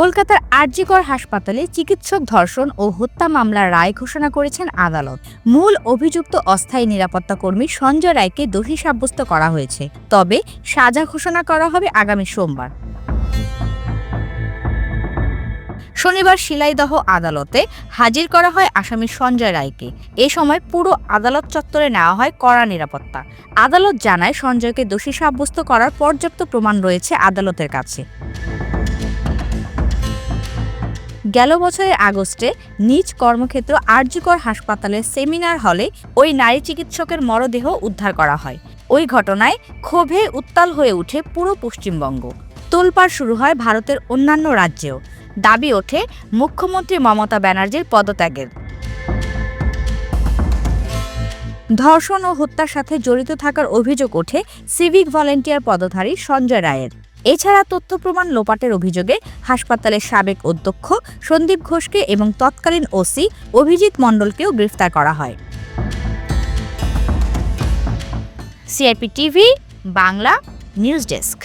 কলকাতার আরজিকর হাসপাতালে চিকিৎসক ধর্ষণ ও হত্যা মামলার রায় ঘোষণা করেছেন আদালত। মূল অভিযুক্ত অস্থায়ী নিরাপত্তা কর্মী সঞ্জয় রায়কে দোষী সাব্যস্ত করা হয়েছে। তবে সাজা ঘোষণা করা হবে আগামী সোমবার। শনিবার শিলাইদহ আদালতে হাজির করা হয় আসামি সঞ্জয় রায়কে। এ সময় পুরো আদালত চত্বরে নেওয়া হয় কড়া নিরাপত্তা। আদালত জানায়, সঞ্জয়কে দোষী সাব্যস্ত করার পর্যাপ্ত প্রমাণ রয়েছে আদালতের কাছে। গেল বছরের আগস্টে নিজ কর্মক্ষেত্র আর্যকর হাসপাতালের সেমিনার হলে ওই নারী চিকিৎসকের মরদেহ উদ্ধার করা হয়। ওই ঘটনায় ক্ষোভে উত্তাল হয়ে ওঠে পুরো পশ্চিমবঙ্গ। তোলপাড় শুরু হয় ভারতের অন্যান্য রাজ্যেও। দাবি ওঠে মুখ্যমন্ত্রী মমতা ব্যানার্জির পদত্যাগের। ধর্ষণ ও হত্যার সাথে জড়িত থাকার অভিযোগ ওঠে সিভিক ভলেন্টিয়ার পদধারী সঞ্জয় রায়ের। এছাড়া তথ্য প্রমাণ লোপাটের অভিযোগে হাসপাতালের সাবেক অধ্যক্ষ সন্দীপ ঘোষকে এবং তৎকালীন ওসি অভিজিৎ মণ্ডলকেও গ্রেফতার করা হয়। CRP TV, Bangla news desk.